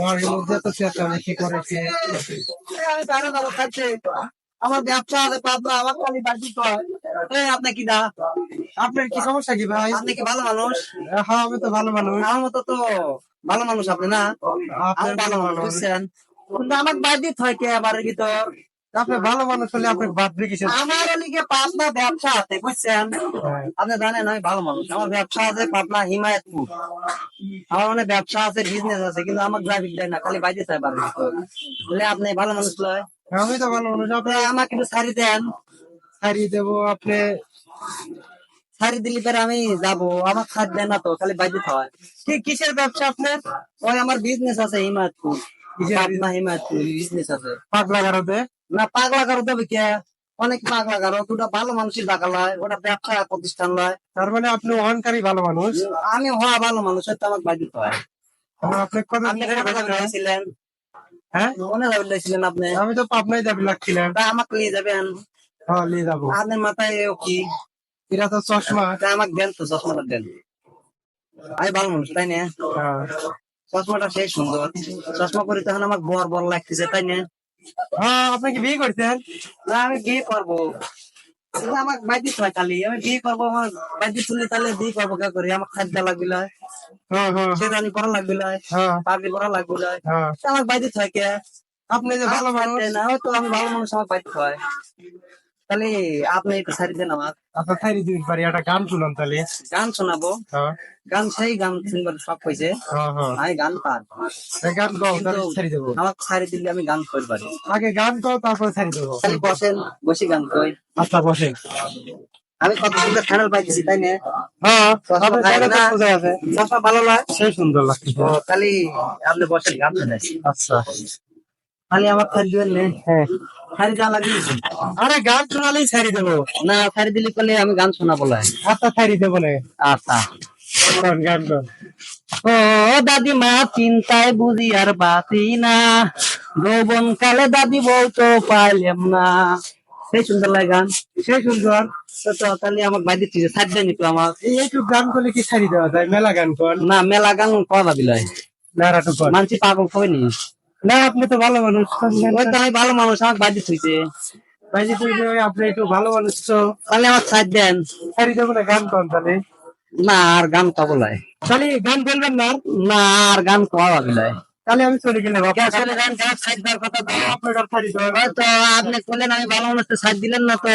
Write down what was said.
বাড়ির মধ্যে তো চেঁচামেচি আমার ব্যবসা আছে পাতলা আমার খালি বাড়ি তো এই আপনি কি দা? আপনার কি সমস্যা কি ভাই? আপনি কি ভালো মানুষ? হ্যাঁ আমি তো ভালো মানুষ। আমার মতো তো ভালো মানুষ আপনি না? আপনি ভালো মানুষ। বুঝছেন? কিন্তু আমার বাড়ি হয় কে বাড়ির ভিতর। আপনি ভালো মানুষ হলে আপনাকে বাদ দিয়ে কিসের? আমার লিগে পাতলা ব্যবসা আছে বুঝছেন। আপনি জানেন আমি ভালো মানুষ। আমার ব্যবসা আছে পাতলা হিমায়তপুর। আমার মানে ব্যবসা আছে বিজনেস আছে কিন্তু আমার গ্রাফিক দেয় না খালি বাইরে চাই ভিতর বলে আপনি ভালো মানুষ লয়? আমি তো ভালো মানুষ আপনি আপনি আমাকে একটু ছাড়ি দেন। ছাড়িয়ে দেবো আপনি ছাড়ি দিলে পরে আমি যাব। আমার ছাড় দেয় না তো খালি বাইরে হয় কি কিসের ব্যবসা আপনার? ওই আমার বিজনেস আছে হিমায়তপুর। পাটনা হিমায়তপুর বিজনেস আছে। পাগলা গারোতে না পাগলা কারও দেবে কে? অনেক পাগলা কারও দুটা ভালো মানুষের টাকা লয় ওটা ব্যবসা প্রতিষ্ঠান লয়। তার মানে আপনি অহংকারী ভালো মানুষ? আমি হওয়া ভালো মানুষ তো আমার হয়। আপনি ছিলেন হ্যাঁ? কোনে ছিলেন আপনি। আমি তো পাবনাই দাবি লাগছিলাম তা আমাকে নিয়ে যাবেন? হ্যাঁ নিয়ে যাব। আপনার মাথায় ও কি? এরা তো চশমা। আমাকে দেন তো চশমাটা দেন। আমি ভালো মানুষ তাই না? হ্যাঁ। চশমাটা সেই সুন্দর। চশমা পরে তখন আমাকে বর বর লাগতেছে তাই না? হ্যাঁ আপনি কি বিয়ে করছেন? না আমি বিয়ে করব। আমার বাইদি হয় খালি আমি বিয়ে করব আমার বাইদি শুনলে তাহলে বিয়ে করব কে করি? আমার খাদ্য লাগবে। না হ্যাঁ। হ্যাঁ সেরানি করা লাগবে। না হ্যাঁ। পাগড়ি করা লাগবে। হ্যাঁ। তা আমার বাইদি হয় কে আপনি যে ভালো মানুষ। না তো আমি ভালো মানুষ আমার বাইদি হয়। তাহলে আপনি একটু সারি দেন আমার আপনার থাইরি দিন পারি একটা গান শুনান তাহলে। গান শোনাবো? হ্যাঁ। গান সেই গান শুনবার হয়েছে। হ্যাঁ হ্যাঁ। আমি গান পার। গান গাও তাহলে ছাড়ি দেবো। আমার সারি দিলে আমি গান পারি। আগে গান গাও তারপরে ছাড়ি দেবো। খালি বসেন বসে গান কই আচ্ছা বসে। আমি কত সুন্দর চ্যানেল পাইতেছি তাই না? হ্যাঁ ভালো লাগে সেই সুন্দর লাগছে খালি আপনি বসেন গান আচ্ছা। খালি আমার খালি দিবেন না। হ্যাঁ। খালি গান লাগবে আরে গান শোনালেই ছাড়ি দেবো। না খালি দিলে করলে আমি গান শোনাবো লাই আচ্ছা ছাড়ি দেবো না আচ্ছা। গান ও দাদিমা চিন্তায় বুঝি আর বাঁচি না। যৌবন কালে দাদি বলতো পাইলাম না। সেই সুন্দর লাগে গান। সেই সুন্দর। তো তাহলে আমার বাইরে থেকে সাইড দেন একটু আমার। একটু গান করলে কি ছাড়ি দেওয়া যায়? মেলা গান কর। না মেলা গান করা যাবি লয় না রাটু কর। মানছি পাগল হবে নি না আপনি তো ভালো মানুষ ওই তো আমি ভালো মানুষ আমার বাইরে থইছে তুই যে আপনি একটু ভালো মানুষ তো। তাহলে আমার সাইড দেন। ছাড়ি দেবো না গান কর তাহলে? না আর গান কব লয় তাহলে গান বলবেন না? না আর গান যাবি লয় তাহলে আমি চলে গেলে আসলে গান গান সাইড দেওয়ার কথা আপনার ছাড়ি দেওয়া। আপনি করলেন আমি ভালো মানুষ সাইড দিলেন না তো।